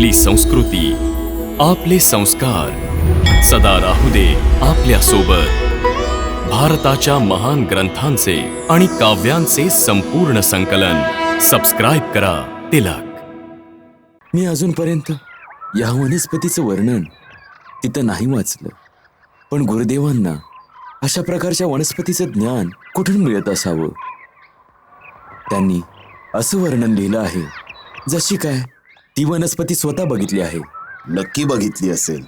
आपली संस्कृती आपले संस्कार. सदा राहू दे आपल्यासोबत भारताच्या महान ग्रंथांचे आणि काव्यांचे संपूर्ण संकलन. सबस्क्राईब करा तिलक. मी अजूनपर्यंत या वनस्पतीचं वर्णन तिथं नाही वाचलं. पण गुरुदेवांना अशा प्रकारच्या वनस्पतीचं ज्ञान कुठून मिळत असावं? त्यांनी असं वर्णन लिहिलं आहे जशी काय ती वनस्पती स्वतः बघितली आहे. नक्की बघितली असेल.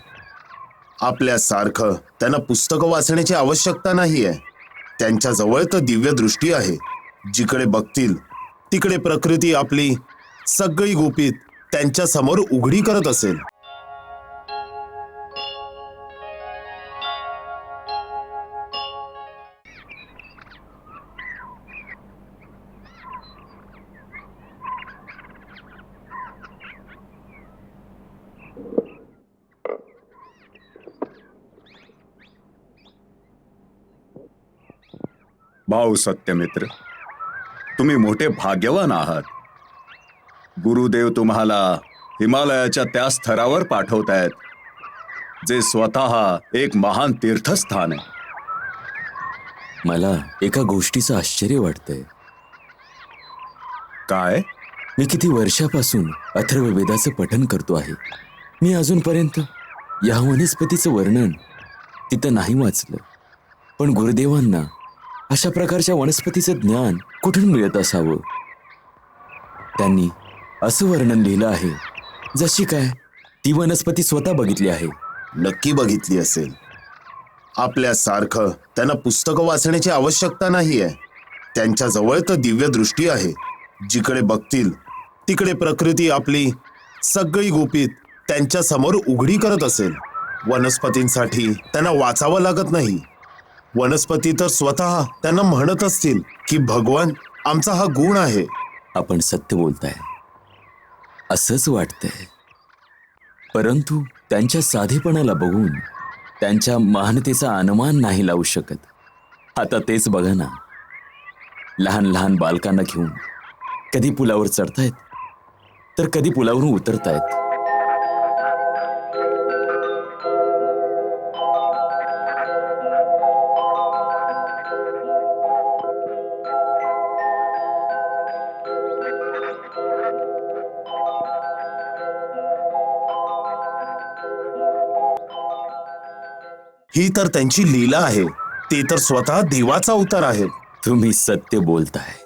आपल्यासारखं त्यांना पुस्तकं वाचण्याची आवश्यकता नाहीये. त्यांच्या जवळ तर दिव्य दृष्टी आहे. जिकडे बघतील तिकडे प्रकृती आपली सगळी गुपित त्यांच्यासमोर उघडी करत असेल. भाऊ सत्यमित्र तुम्ही मोठे भाग्यवान आहात. गुरुदेव तुम्हाला हिमालयाच्या त्या स्तरावर पाठवतायत जे स्वतः एक महान तीर्थस्थान आहे. मला एका गोष्टीचं आश्चर्य वाटतंय. काय? मी किती वर्षापासून अथर्ववेदाचं पठन करतो आहे. मी अजूनपर्यंत या वनस्पतीचं वर्णन तिथं नाही वाचलं. पण गुरुदेवांना अशा प्रकारच्या वनस्पतीचं ज्ञान कुठून मिळत असावं? त्यांनी असं वर्णन लिहिलं आहे जशी काय ती वनस्पती स्वतः बघितली आहे. नक्की बघितली असेल. आपल्यासारखं त्यांना पुस्तकं वाचण्याची आवश्यकता नाही त्यांच्या जवळ तर दिव्य दृष्टी आहे. जिकडे बघतील तिकडे प्रकृती आपली सगळी गुपित त्यांच्यासमोर उघडी करत असेल. वनस्पतींसाठी त्यांना वाचावं लागत नाही. वनस्पती तर स्वतः त्यांना म्हणत असतील की भगवान आमचा हा गुण आहे. आपण सत्य बोलताय. असंच वाटतंय. परंतु त्यांच्या साधेपणाला बघून त्यांच्या महानतेचा अनुमान नाही लावू शकत. आता तेच बघा ना. लहान लहान बालकांना घेऊन कधी पुलावर चढतायत? तर कधी पुलावरून उतरतायत? ही तर त्यांची लीला आहे. ते तर स्वतः देवाचा अवतार आहे तुम्ही सत्य बोलताय.